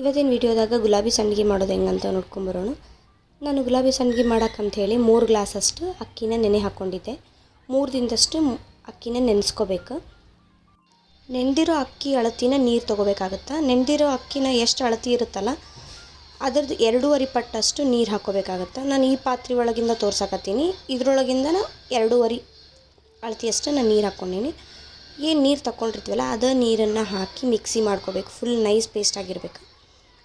ಇವತ್ತಿನ ವಿಡಿಯೋದಾಗ ಗುಲಾಬಿ ಸಂಡಿಗೆ ಮಾಡೋದು ಹೆಂಗಂತ ನೋಡ್ಕೊಂಬರೋಣ. ನಾನು ಗುಲಾಬಿ ಸಂಡಿಗೆ ಮಾಡೋಕ್ಕಂತ ಹೇಳಿ ಮೂರು ಗ್ಲಾಸಷ್ಟು ಅಕ್ಕಿನ ನೆನೆ ಹಾಕ್ಕೊಂಡಿದ್ದೆ. ಮೂರು ದಿನದಷ್ಟು ಅಕ್ಕಿನ ನೆನೆಸ್ಕೋಬೇಕು. ನೆಂದಿರೋ ಅಕ್ಕಿ ಅಳತಿನ ನೀರು ತೊಗೋಬೇಕಾಗತ್ತೆ? ನೆಂದಿರೋ ಅಕ್ಕಿನ ಎಷ್ಟು ಅಳತಿ ಇರುತ್ತಲ್ಲ, ಅದರದ್ದು ಎರಡೂವರೆ ಪಟ್ಟಷ್ಟು ನೀರು ಹಾಕ್ಕೋಬೇಕಾಗತ್ತೆ? ನಾನು ಈ ಪಾತ್ರೆ ಒಳಗಿಂದ ತೋರ್ಸಕತ್ತೀನಿ. ಇದ್ರೊಳಗಿಂದ ಎರಡೂವರೆ ಅಳತಿಯಷ್ಟು ನಾನು ನೀರು ಹಾಕ್ಕೊಂಡೀನಿ. ಏನು ನೀರು ತಗೊಂಡಿರ್ತೀವಲ್ಲ ಅದ ನೀರನ್ನು ಹಾಕಿ ಮಿಕ್ಸಿ ಮಾಡ್ಕೋಬೇಕು. ಫುಲ್ ನೈಸ್ ಪೇಸ್ಟ್ ಆಗಿರ್ಬೇಕು.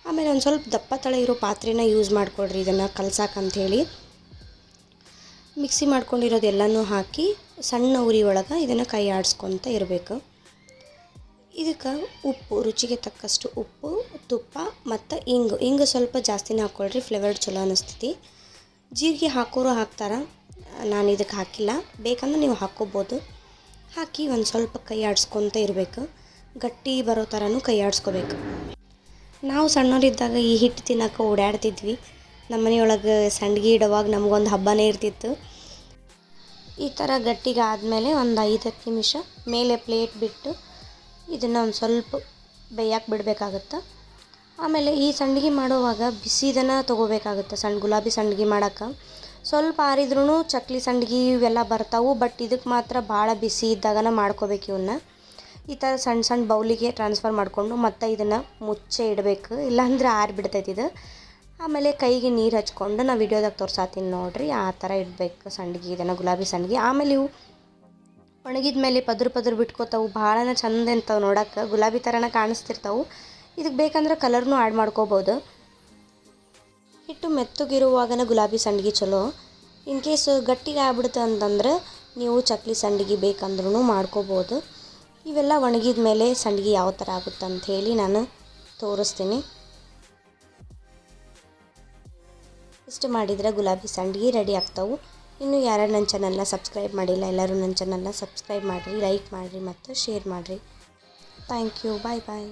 ಆಮೇಲೆ ಒಂದು ಸ್ವಲ್ಪ ದಪ್ಪ ತಳ ಇರೋ ಪಾತ್ರೆನ ಯೂಸ್ ಮಾಡ್ಕೊಳ್ರಿ, ಇದನ್ನು ಕಲ್ಸಾಕಂಥೇಳಿ ಮಿಕ್ಸಿ ಮಾಡ್ಕೊಂಡಿರೋದೆಲ್ಲನೂ ಹಾಕಿ ಸಣ್ಣ ಉರಿ ಒಳಗೆ ಇದನ್ನು ಕೈ ಆಡಿಸ್ಕೊತ ಇರಬೇಕು. ಇದಕ್ಕೆ ಉಪ್ಪು, ರುಚಿಗೆ ತಕ್ಕಷ್ಟು ಉಪ್ಪು, ತುಪ್ಪ ಮತ್ತು ಇಂಗು. ಇಂಗು ಸ್ವಲ್ಪ ಜಾಸ್ತಿನೇ ಹಾಕ್ಕೊಳ್ರಿ ಫ್ಲೇವರ್ಡ್ ಚಲೋ ಅನ್ನಿಸ್ತೈತಿ ಜೀರಿಗೆ ಹಾಕೋರು ಹಾಕ್ತಾರೆ, ನಾನು ಇದಕ್ಕೆ ಹಾಕಿಲ್ಲ. ಬೇಕಂದ್ರೆ ನೀವು ಹಾಕ್ಕೋಬೋದು ಹಾಕಿ ಒಂದು ಸ್ವಲ್ಪ ಕೈ ಆಡಿಸ್ಕೊತ ಇರಬೇಕು. ಗಟ್ಟಿ ಬರೋ ಥರನೂ ಕೈ ಆಡಿಸ್ಕೋಬೇಕು. ನಾವು ಸಣ್ಣವರಿದ್ದಾಗ ಈ ಹಿಟ್ಟು ತಿನ್ನೋಕೆ ಓಡಾಡ್ತಿದ್ವಿ. ನಮ್ಮ ಮನೆಯೊಳಗೆ ಸಂಡ್ಗೆ ಇಡುವಾಗ ನಮಗೊಂದು ಹಬ್ಬನೇ ಇರ್ತಿತ್ತು. ಈ ಥರ ಗಟ್ಟಿಗೆ ಆದಮೇಲೆ ಒಂದು ಐದು ಹತ್ತು ನಿಮಿಷ ಮೇಲೆ ಪ್ಲೇಟ್ ಬಿಟ್ಟು ಇದನ್ನು ಒಂದು ಸ್ವಲ್ಪ ಬೇಯಕ್ಕೆ ಬಿಡಬೇಕಾಗತ್ತೆ? ಆಮೇಲೆ ಈ ಸಂಡ್ಗೆ ಮಾಡುವಾಗ ಬಿಸಿದನ್ನು ತೊಗೋಬೇಕಾಗುತ್ತೆ ಸಣ್ಣ ಗುಲಾಬಿ ಸಂಡ್ಗೆ ಮಾಡೋಕ್ಕೆ? ಸ್ವಲ್ಪ ಆರಿದ್ರೂ ಚಕ್ಲಿ ಸಂಡ್ಗೆ ಇವೆಲ್ಲ ಬರ್ತಾವು, ಬಟ್ ಇದಕ್ಕೆ ಮಾತ್ರ ಭಾಳ ಬಿಸಿ ಇದ್ದಾಗನ ಮಾಡ್ಕೋಬೇಕು ಇವನ್ನ ಈ ಥರ ಸಣ್ಣ ಸಣ್ಣ ಬೌಲಿಗೆ ಟ್ರಾನ್ಸ್ಫರ್ ಮಾಡಿಕೊಂಡು ಮತ್ತೆ ಇದನ್ನು ಮುಚ್ಚೆ ಇಡಬೇಕು. ಇಲ್ಲಾಂದ್ರೆ ಆರಿಬಿಡ್ತೈತಿ ಇದು. ಆಮೇಲೆ ಕೈಗೆ ನೀರು ಹಚ್ಕೊಂಡು ನಾವು ವಿಡಿಯೋದಾಗ ತೋರ್ಸಾತೀನಿ ನೋಡಿರಿ, ಆ ಥರ ಇಡಬೇಕು ಸಂಡಿಗೆ ಇದನ್ನು, ಗುಲಾಬಿ ಸಂಡಿಗೆ. ಆಮೇಲೆ ಇವು ಒಣಗಿದ ಮೇಲೆ ಪದ್ರ ಪದ್ರ ಬಿಟ್ಕೋತಾವು, ಭಾಳನ ಚಂದ ಇಂತಾವೆ ನೋಡಕ್ಕೆ ಗುಲಾಬಿ ಥರನ ಕಾಣಿಸ್ತಿರ್ತಾವೆ. ಇದಕ್ಕೆ ಬೇಕಂದ್ರೆ ಕಲರ್ನೂ ಆ್ಯಡ್ ಮಾಡ್ಕೋಬೋದು. ಹಿಟ್ಟು ಮೆತ್ತಗಿರುವಾಗನ ಗುಲಾಬಿ ಸಂಡಿಗೆ ಚಲೋ. ಇನ್ ಕೇಸ್ ಗಟ್ಟಿಗೆ ಆಗ್ಬಿಡುತ್ತೆ ಅಂತಂದ್ರೆ ನೀವು ಚಕ್ಲಿ ಸಂಡಿಗೆ ಬೇಕಂದ್ರೂ ಮಾಡ್ಕೋಬೋದು. ಇವೆಲ್ಲ ಒಣಗಿದ ಮೇಲೆ ಸಂಡಿಗೆ ಯಾವ ಥರ ಆಗುತ್ತೆ ಅಂತ ಹೇಳಿ ನಾನು ತೋರಿಸ್ತೀನಿ. ಇಷ್ಟು ಮಾಡಿದರೆ ಗುಲಾಬಿ ಸಂಡಿಗೆ ರೆಡಿ ಆಗ್ತಾವೆ. ಇನ್ನು ಯಾರು ನನ್ನ ಚಾನಲ್ನ ಸಬ್ಸ್ಕ್ರೈಬ್ ಮಾಡಿಲ್ಲ, ಎಲ್ಲರೂ ನನ್ನ ಚಾನಲ್ನ ಸಬ್ಸ್ಕ್ರೈಬ್ ಮಾಡಿರಿ ಲೈಕ್ ಮಾಡಿರಿ ಮತ್ತು ಶೇರ್ ಮಾಡಿರಿ. Thank you bye bye